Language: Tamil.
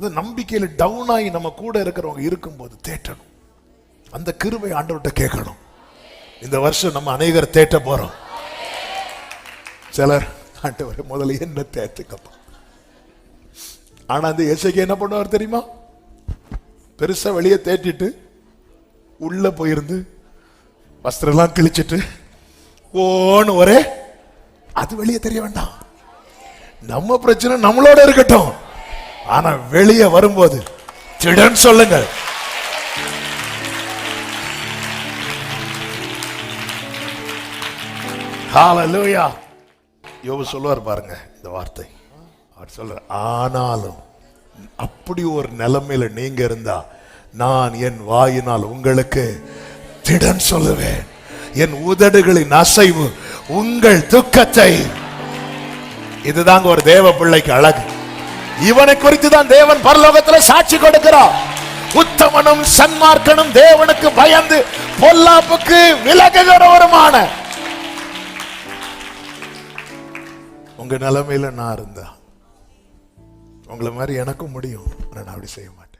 அந்த நம்பிக்கையில டவுன் ஆகி நம்ம கூட இருக்கிறவங்க இருக்கும்போது தேட்டணும் அந்த கிருவை ஆண்டவர்கிட்ட கேட்கணும். இந்த வருஷம் நம்ம அநேகர் தேட்ட போறோம். சிலர் ஆண்டவரே முதல்ல என்ன தேத்துக்கப்பா? ஆனா அந்த இசைக்கு என்ன பண்ணுவார் தெரியுமா? பெருசா வெளியே தேட்டிட்டு உள்ள போயிருந்து வஸ்திரம்லாம் கிழிச்சிட்டு ஓன்னு ஒரே அது வெளியே தெரிய வேண்டாம். நம்ம பிரச்சனை நம்மளோட இருக்கட்டும். ஆனா வெளியே வரும்போது திடன் சொல்லுங்க. ஹாலலூயா யோபு சொல்லுவார் பாருங்க இந்த வார்த்தை. அவர் சொல்ற ஆனாலும் அப்படி ஒரு நிலைமையில நீங்க இருந்தா நான் என் வாயினால் உங்களுக்கு திடன் சொல்லுவேன். என் உதடுகளின் அசைவு உங்கள் துக்கத்தை. இதுதாங்க ஒரு தேவ பிள்ளைக்கு அழகு. இவனை குறித்து தான் தேவன் பரலோகத்துல சாட்சி கொடுக்கிறார். உத்தமனும் சன்மார்க்கனும் தேவனுக்கு பயந்து பொல்லாப்புக்கு விலகுகிறவருமான. உங்க நிலைமையில நான் இருந்தா உங்களை மாதிரி எனக்கும் முடியும். நான் அப்படி செய்ய மாட்டேன்.